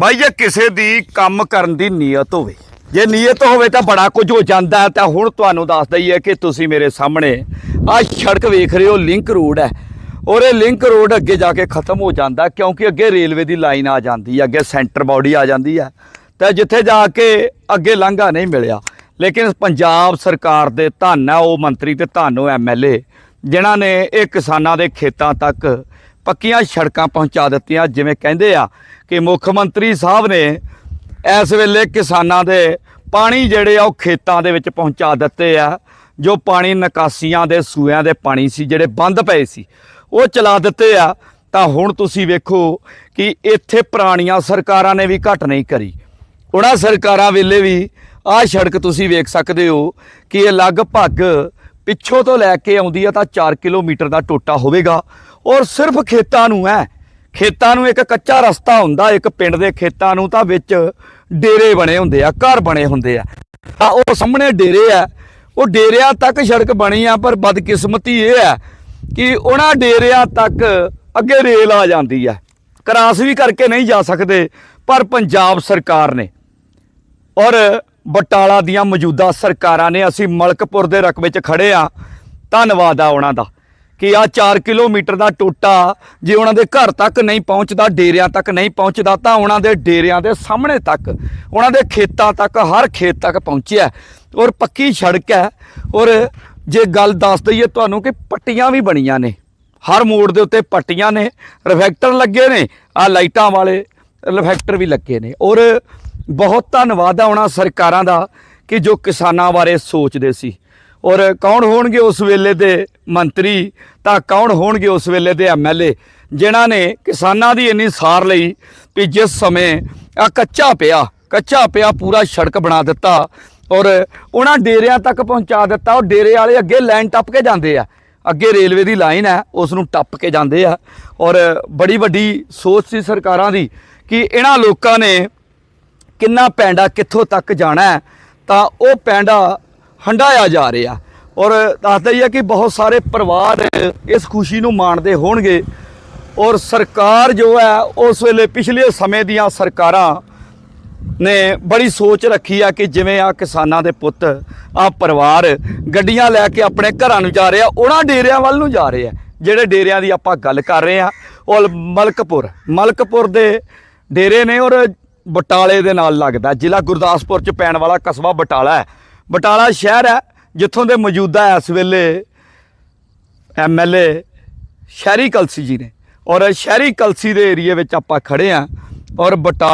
ਬਾਈ, ਜੇ ਕਿਸੇ ਦੀ ਕੰਮ ਕਰਨ ਦੀ ਨੀਅਤ ਹੋਵੇ, ਜੇ ਨੀਅਤ ਹੋਵੇ ਤਾਂ ਬੜਾ ਕੁਝ ਹੋ ਜਾਂਦਾ ਹੈ। ਤਾਂ ਹੁਣ ਤੁਹਾਨੂੰ ਦੱਸ ਦਈਏ ਕਿ ਤੁਸੀਂ ਮੇਰੇ ਸਾਹਮਣੇ ਆਹ ਸੜਕ ਵੇਖ ਰਹੇ ਹੋ ਲਿੰਕ ਰੋਡ ਹੈ। ਔਰ ਇਹ ਲਿੰਕ ਰੋਡ ਅੱਗੇ ਜਾ ਕੇ ਖਤਮ ਹੋ ਜਾਂਦਾ ਕਿਉਂਕਿ ਅੱਗੇ ਰੇਲਵੇ ਦੀ ਲਾਈਨ ਆ ਜਾਂਦੀ ਹੈ, ਅੱਗੇ ਸੈਂਟਰ ਬਾਡੀ ਆ ਜਾਂਦੀ ਹੈ। ਤੇ ਜਿੱਥੇ ਜਾ ਕੇ ਅੱਗੇ ਲਾਂਘਾ ਨਹੀਂ ਮਿਲਿਆ। ਲੇਕਿਨ ਪੰਜਾਬ ਸਰਕਾਰ ਦੇ ਧੰਨ ਹੈ, ਉਹ ਮੰਤਰੀ ਤੇ ਧੰਨ ਉਹ ਐਮਐਲਏ ਜਿਨ੍ਹਾਂ ਨੇ ਇਹ ਕਿਸਾਨਾਂ ਦੇ ਖੇਤਾਂ ਤੱਕ ਪੱਕੀਆਂ ਸੜਕਾਂ ਪਹੁੰਚਾ ਦਿੱਤੀਆਂ, ਜਿਵੇਂ ਕਹਿੰਦੇ ਆ ਕਿ ਮੁੱਖ ਮੰਤਰੀ ਸਾਹਿਬ ਨੇ ਇਸ ਵੇਲੇ ਕਿਸਾਨਾਂ ਦੇ ਪਾਣੀ ਜਿਹੜੇ ਆ ਉਹ ਖੇਤਾਂ ਦੇ ਵਿੱਚ ਪਹੁੰਚਾ ਦਿੱਤੇ ਆ, ਜੋ ਪਾਣੀ ਨਿਕਾਸੀਆਂ ਦੇ ਸੂਇਆਂ ਦੇ ਪਾਣੀ ਸੀ, ਜਿਹੜੇ ਬੰਦ ਪਏ ਸੀ। ਉਹ ਚਲਾ ਦਿੱਤੇ ਆ, ਤਾਂ ਹੁਣ ਤੁਸੀਂ ਵੇਖੋ ਕਿ ਇੱਥੇ ਪੁਰਾਣੀਆਂ ਸਰਕਾਰਾਂ ਨੇ ਵੀ ਘਟ ਨਹੀਂ ਕਰੀ। ਉਹਨਾਂ ਸਰਕਾਰਾਂ ਵੇਲੇ ਵੀ ਆਹ ਸੜਕ ਤੁਸੀਂ ਵੇਖ ਸਕਦੇ ਹੋ ਕਿ ਇਹ ਲਗਭਗ ਪਿੱਛੋਂ ਤੋਂ ਲੈ ਕੇ ਆਉਂਦੀ ਆ ਤਾਂ 4 ਕਿਲੋਮੀਟਰ ਦਾ ਟੋਟਾ ਹੋਵੇਗਾ। ਔਰ ਸਿਰਫ ਖੇਤਾਂ ਨੂੰ ਹੈ ਖੇਤਾਂ ਨੂੰ ਇੱਕ ਕੱਚਾ ਰਸਤਾ ਹੁੰਦਾ, ਇੱਕ ਪਿੰਡ ਦੇ ਖੇਤਾਂ ਨੂੰ ਤਾਂ ਵਿੱਚ ਡੇਰੇ ਬਣੇ ਹੁੰਦੇ ਆ, ਘਰ ਬਣੇ ਹੁੰਦੇ ਆ। ਤਾਂ ਉਹ ਸਾਹਮਣੇ ਡੇਰੇ ਆ। ਉਹ ਡੇਰਿਆਂ ਤੱਕ ਸੜਕ ਬਣੀ ਆ, ਪਰ ਬਦਕਿਸਮਤੀ ਇਹ ਹੈ ਕਿ ਉਹਨਾਂ ਡੇਰਿਆਂ ਤੱਕ ਅੱਗੇ ਰੇਲ ਆ ਜਾਂਦੀ ਆ। ਕਰਾਸ ਵੀ ਕਰਕੇ ਨਹੀਂ ਜਾ ਸਕਦੇ, ਪਰ ਪੰਜਾਬ ਸਰਕਾਰ ਨੇ ਔਰ ਬਟਾਲਾ ਦੀਆਂ ਮੌਜੂਦਾ ਸਰਕਾਰਾਂ ਨੇ, ਅਸੀਂ ਮਲਕਪੁਰ ਦੇ ਰਕਬੇ 'ਚ ਖੜੇ ਆ। ਧੰਨਵਾਦ ਆ ਉਹਨਾਂ ਦਾ। ਕਿ ਆ 4 ਕਿਲੋਮੀਟਰ ਦਾ ਟੋਟਾ ਜੇ ਉਹਨਾਂ ਦੇ ਘਰ ਤੱਕ ਨਹੀਂ ਪਹੁੰਚਦਾ, ਡੇਰਿਆਂ ਤੱਕ ਨਹੀਂ ਪਹੁੰਚਦਾ, ਤਾਂ ਉਹਨਾਂ ਦੇ ਡੇਰਿਆਂ ਦੇ ਸਾਹਮਣੇ ਤੱਕ, ਉਹਨਾਂ ਦੇ ਖੇਤਾਂ ਤੱਕ, ਹਰ ਖੇਤ ਤੱਕ ਪਹੁੰਚਿਆ ਔਰ ਪੱਕੀ ਸੜਕ ਹੈ। ਔਰ ਜੇ ਗੱਲ ਦੱਸ ਦਈਏ ਤੁਹਾਨੂੰ ਕਿ ਪੱਟੀਆਂ ਵੀ ਬਣੀਆਂ ਨੇ। ਹਰ ਮੋੜ ਦੇ ਉੱਤੇ ਪੱਟੀਆਂ ਨੇ ਰਿਫੈਕਟਰ ਲੱਗੇ ਨੇ ਆ ਲਾਈਟਾਂ ਵਾਲੇ ਰਿਫੈਕਟਰ ਵੀ ਲੱਗੇ ਨੇ। ਔਰ ਬਹੁਤ ਧੰਨਵਾਦ ਆ ਉਹਨਾਂ ਸਰਕਾਰਾਂ ਦਾ ਕਿ ਜੋ ਕਿਸਾਨਾਂ ਬਾਰੇ ਸੋਚਦੇ ਸੀ। ਔਰ ਕੌਣ ਹੋਣਗੇ ਉਸ ਵੇਲੇ ਦੇ ਮੰਤਰੀ, ਤਾਂ ਕੌਣ ਹੋਣਗੇ ਉਸ ਵੇਲੇ ਦੇ ਐਮਐਲਏ ਜਿਨ੍ਹਾਂ ਨੇ ਕਿਸਾਨਾਂ ਦੀ ਇੰਨੀ ਸਾਰ ਲਈ ਵੀ ਜਿਸ ਸਮੇਂ ਆ ਕੱਚਾ ਪਿਆ ਕੱਚਾ ਪਿਆ ਪੂਰਾ ਸੜਕ ਬਣਾ ਦਿੱਤਾ ਔਰ ਉਹਨਾਂ ਡੇਰਿਆਂ ਤੱਕ ਪਹੁੰਚਾ ਦਿੱਤਾ। ਉਹ ਡੇਰੇ ਵਾਲੇ ਅੱਗੇ ਲਾਈਨ ਟੱਪ ਕੇ ਜਾਂਦੇ ਆ। ਅੱਗੇ ਰੇਲਵੇ ਦੀ ਲਾਈਨ ਹੈ, ਉਸ ਨੂੰ ਟੱਪ ਕੇ ਜਾਂਦੇ ਆ। ਔਰ ਬੜੀ ਵੱਡੀ ਸੋਚ ਸੀ ਸਰਕਾਰਾਂ ਦੀ ਕਿ ਇਹਨਾਂ ਲੋਕਾਂ ਨੇ ਕਿੰਨਾ ਪੈਂਡਾ ਕਿੱਥੋਂ ਤੱਕ ਜਾਣਾ ਤਾਂ ਉਹ ਪੈਂਡਾ ਹੰਡਾਇਆ ਜਾ ਰਿਹਾ। ਔਰ ਦੱਸਦਾ ਹੀ ਹੈ ਕਿ ਬਹੁਤ ਸਾਰੇ ਪਰਿਵਾਰ ਇਸ ਖੁਸ਼ੀ ਨੂੰ ਮਾਣਦੇ ਹੋਣਗੇ। ਔਰ ਸਰਕਾਰ ਜੋ ਹੈ, ਉਸ ਵੇਲੇ ਪਿਛਲੇ ਸਮੇਂ ਦੀਆਂ ਸਰਕਾਰਾਂ ਨੇ ਬੜੀ ਸੋਚ ਰੱਖੀ ਆ ਕਿ ਜਿਵੇਂ ਆ ਕਿਸਾਨਾਂ ਦੇ ਪੁੱਤ, ਆ ਪਰਿਵਾਰ ਗੱਡੀਆਂ ਲੈ ਕੇ ਆਪਣੇ ਘਰਾਂ ਨੂੰ ਜਾ ਰਹੇ ਆ ਉਹਨਾਂ ਡੇਰਿਆਂ ਵੱਲ ਨੂੰ ਜਾ ਰਹੇ। ਆ ਜਿਹੜੇ ਡੇਰਿਆਂ ਦੀ ਆਪਾਂ ਗੱਲ ਕਰ ਰਹੇ ਆ ਉਹ ਮਲਕਪੁਰ ਮਲਕਪੁਰ ਦੇ ਡੇਰੇ ਨੇ ਔਰ ਬਟਾਲੇ ਦੇ ਨਾਲ ਲੱਗਦਾ। ਜ਼ਿਲ੍ਹਾ ਗੁਰਦਾਸਪੁਰ ਚ ਪੈਣ ਵਾਲਾ ਕਸਬਾ ਬਟਾਲਾ ਹੈ। ਬਟਾਲਾ ਸ਼ਹਿਰ ਹੈ, ਜਿੱਥੋਂ ਦੇ ਮੌਜੂਦਾ ਇਸ ਵੇਲੇ ਐਮਐਲਏ ਸ਼ਹਿਰੀ ਕਲਸੀ ਜੀ ਨੇ। ਔਰ ਸ਼ਹਿਰੀ ਕਲਸੀ ਦੇ ਏਰੀਏ ਵਿੱਚ ਆਪਾਂ ਖੜੇ ਆ ਔਰ ਬਟਾਲਾ